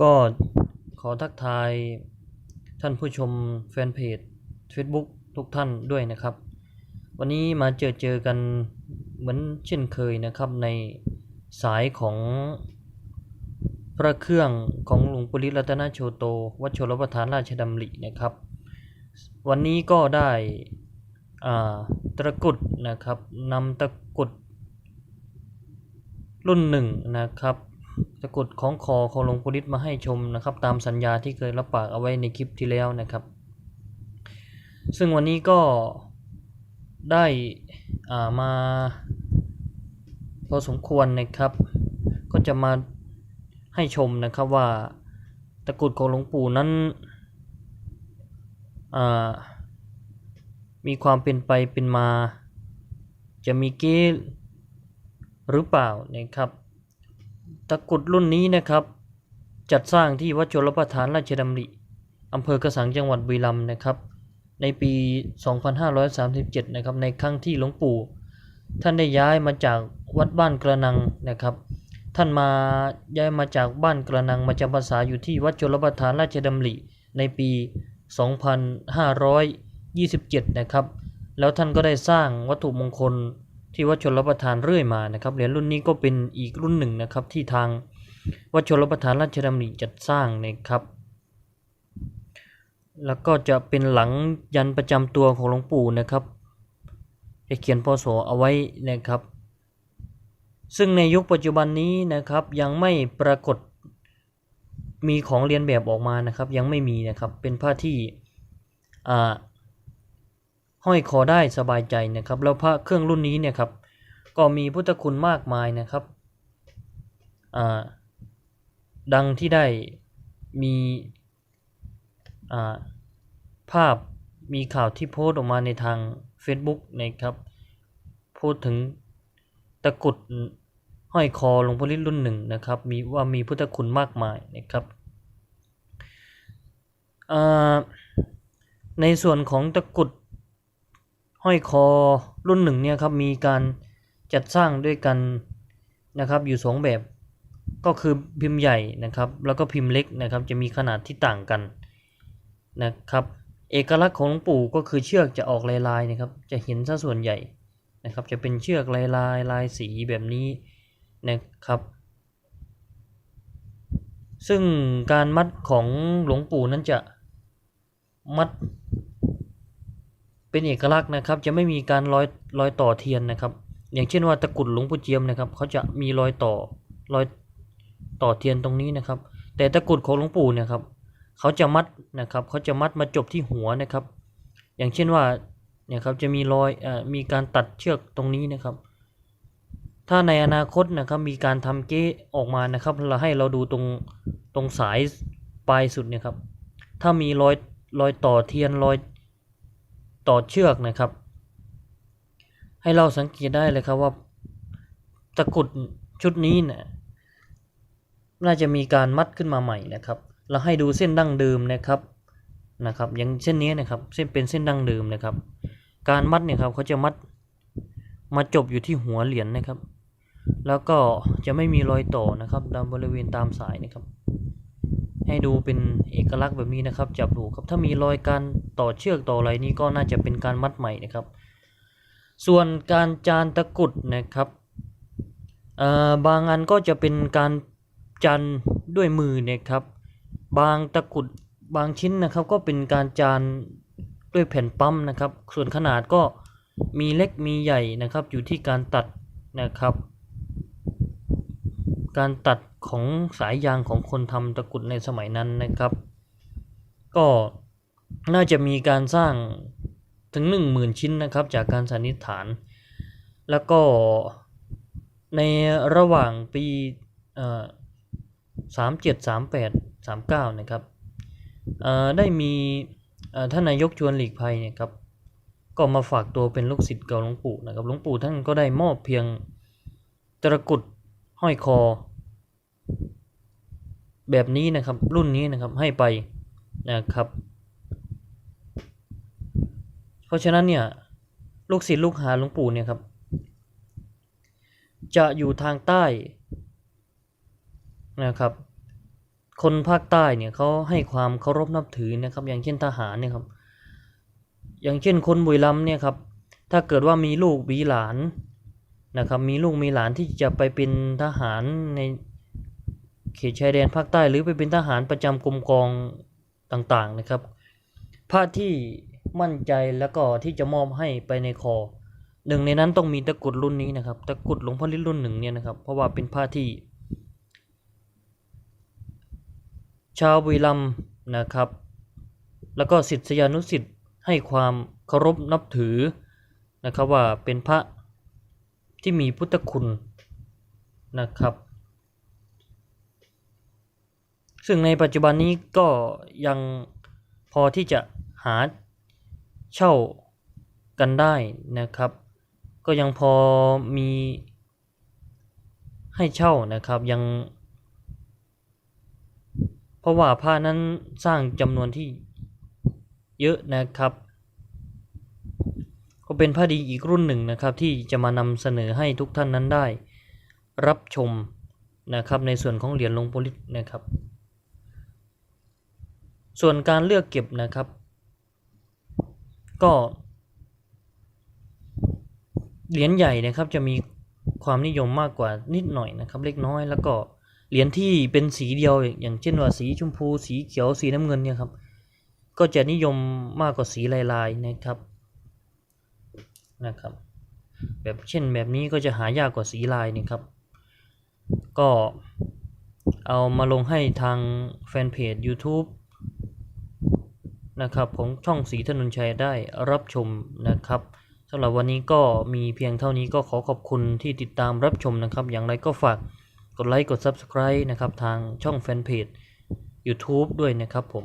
ก็ขอทักทายท่านผู้ชมแฟนเพจ Facebook ทุกท่านด้วยนะครับ วันนี้มาเจอเจอกันเหมือนเช่นเคยนะครับในสายของพระเครื่องของหลวงปุริรัตนโชโต วัดชลประทานราชดำรินะครับ วันนี้ก็ได้อ่าตะกุดนะครับนำตะกุดรุ่นหนึ่งนะครับ ตะกรดของคอของหลวงปู่ฤทธิ์มาให้ชมนะครับ ตามสัญญาที่เคยรับปากเอาไว้ในคลิปที่แล้วนะครับ ซึ่งวันนี้ก็ได้อ่ามาพอสมควรนะครับ ก็จะมาให้ชมนะครับว่าตะกรุดของหลวงปู่นั้นอ่ามีความเป็นไปเป็นมา จะมีเกณฑ์หรือเปล่านะครับ ตะกุดรุ่นนี้นะครับ จัดสร้างที่วัดชลประทานราชดำริอำเภอกระสังจังหวัดบุรีรัมย์นะครับ ในปี 2537 นะครับ ในครั้งที่หลวงปู่ ท่านได้ย้ายมาจากวัดบ้านกระนังนะครับ ท่านมาย้ายมาจากบ้านกระนังมาจำพรรษาอยู่ที่วัดชลประทานราชดำริในปี 2527 นะครับ แล้วท่านก็ได้สร้างวัตถุมงคล ที่วัดชนรับประทานเรื่อยมานะครับเหรียญรุ่นนี้ก็เป็นอีกรุ่นหนึ่งนะครับที่ทางวัดชนรับประทานราชดำริจัดสร้างนะครับ แล้วก็จะเป็นหลังยันประจำตัวของหลวงปู่นะครับจะเขียนพศเอาไว้นะครับ ซึ่งในยุคปัจจุบันนี้นะครับยังไม่ปรากฏมีของเรียนแบบออกมานะครับ ยังไม่มีนะครับเป็นผ้าที่อ่า ห้อยคอได้สบายใจนะครับ แล้วพระเครื่องรุ่นนี้เนี่ยครับก็มีพุทธคุณมากมายนะครับดังที่ได้มีาภาพมีข่าวที่โพสต์ออกมาในทาง Facebook นะครับพูดถึงตะกุดห้อยคอหลวงพ่อฤทธิ์รุ่นหนึ่งนะครับมีว่ามีพุทธคุณมากมายนะครับในส่วนของตะกุด ห้อยคอรุ่นหนึ่งเนี่ยครับมีการจัดสร้างด้วยกันนะครับอยู่สองแบบก็คือพิมพ์ใหญ่นะครับ แล้วก็พิมพ์เล็กนะครับ จะมีขนาดที่ต่างกันนะครับ เอกลักษณ์ของหลวงปู่ก็คือเชือกจะออกลายๆนะครับ จะเห็นซะส่วนใหญ่นะครับ จะเป็นเชือกลายลายลายสีแบบนี้นะครับ ซึ่งการมัดของหลวงปู่นั้นจะมัด เป็นเอกลักษณ์นะครับ จะไม่มีการรอยรอยต่อเทียนนะครับ อย่างเช่นว่าตะกุดหลวงปู่เจียมนะครับเขาจะมีรอยต่อรอยต่อเทียนตรงนี้นะครับ แต่ตะกุดของหลวงปู่เนี่ยครับเขาจะมัดนะครับเขาจะมัดมาจบที่หัวนะครับ อย่างเช่นว่าเนี่ยครับจะมีรอยอมีการตัดเชือกตรงนี้นะครับ ถ้าในอนาคตนะครับมีการทำเก้ออกมานะครับ เราให้เราดูตรงตรงสายปลายสุดเนี่ยครับถ้ามีรอยรอยต่อเทียนรอย ต่อเชือกนะครับ ให้เราสังเกตได้เลยครับว่าตะกรุดชุดนี้นี่ยน่าจะมีการมัดขึ้นมาใหม่นะครับ เราให้ดูเส้นดั้งเดิมนะครับนะครับ อย่างเส้นนี้นะครับ เส้นเป็นเส้นดั้งเดิมนะครับ การมัดเนี่ยครับเขาจะมัดมาจบอยู่ที่หัวเหรียญนะครับ แล้วก็จะไม่มีรอยต่อนะครับตามบริเวณตามสายนะครับ ให้ดูเป็นเอกลักษณ์แบบนี้นะครับ จับดูครับถ้ามีรอยการต่อเชือกต่ออะไรนี่ก็น่าจะเป็นการมัดใหม่นะครับ ส่วนการจานตะกุดนะครับบางอันก็จะเป็นการจันด้วยมือนะครับ บางตะกุดบางชิ้นนะครับก็เป็นการจานด้วยแผ่นปั๊มนะครับ ส่วนขนาดก็มีเล็กมีใหญ่นะครับอยู่ที่การตัดนะครับ การตัด ของสายยางของคนทำตะกรุดในสมัยนั้นนะครับ ก็น่าจะมีการสร้างถึง 1 0,000 ชิ้นนะครับ จากการสันนิษฐาน แล้วก็ในระหว่างปีสามเจ็ดสามแปดสามเก้านะครับได้มีท่านนายกชวนหลีกภัยเนี่ยครับก็มาฝากตัวเป็นลูกศิษย์เก่าหลวงปู่นะครับหลวงปู่ท่านก็ได้มอบเพียงตะกรุดห้อยคอ แบบนี้นะครับรุ่นนี้นะครับให้ไปนะครับ เพราะฉะนั้นเนี่ยลูกศิษย์ลูกหาหลวงปู่เนี่ยครับ จะอยู่ทางใต้นะครับ คนภาคใต้เนี่ยเขาให้ความเคารพนับถือนะครับ อย่างเช่นทหารเนี่ยครับ อย่างเช่นคนบุรีรัมย์เนี่ยครับ ถ้าเกิดว่ามีลูกมีหลานนะครับ มีลูกมีหลานที่จะไปเป็นทหารใน เขตชายแดนภาคใต้หรือไปเป็นทหารประจำกรมกองต่างๆนะครับผ้าที่มั่นใจแล้วก็ที่จะมอบให้ไปในคอหนึ่งในนั้นต้องมีตะกุดรุ่นนี้นะครับ ตะกุดหลวงพ่อฤทธิ์รุ่นหนึ่งเนี่ยนะครับ เพราะว่าเป็นผ้าที่ ชาวบุรีรัมย์นะครับ แล้วก็ศิษยานุศิษย์ให้ความเคารพนับถือนะครับว่าเป็นพระที่มีพุทธคุณนะครับ ซึ่งในปัจจุบันนี้ก็ยังพอที่จะหาเช่ากันได้นะครับ ก็ยังพอมีให้เช่านะครับยัง เพราะว่าผ้านั้นสร้างจำนวนที่เยอะนะครับ ก็เป็นผ้าดีอีกรุ่นหนึ่งนะครับที่จะมานำเสนอให้ทุกท่านนั้นได้ รับชมนะครับในส่วนของเหรียญลงปู่ฤทธิ์นะครับ ส่วนการเลือกเก็บนะครับ ก็เหรียญใหญ่นะครับจะมีความนิยมมากกว่านิดหน่อยนะครับ เล็กน้อยแล้วก็เหรียญที่เป็นสีเดียวอย่างเช่นว่าสีชมพูสีเขียวสีน้ำเงินเนี่ยครับ ก็จะนิยมมากกว่าสีลายๆนะครับนะครับ แบบเช่นแบบนี้ก็จะหายากกว่าสีลายนี่ครับ ก็เอามาลงให้ทางแฟนเพจ YouTube นะครับของช่องสีถนนชัยได้รับชมนะครับสำหรับวันนี้ก็มีเพียงเท่านี้ก็ขอขอบคุณที่ติดตามรับชมนะครับ อย่างไรก็ฝากกดไลค์กด Subscribe นะครับทางช่องแฟนเพจ YouTube ด้วยนะครับผม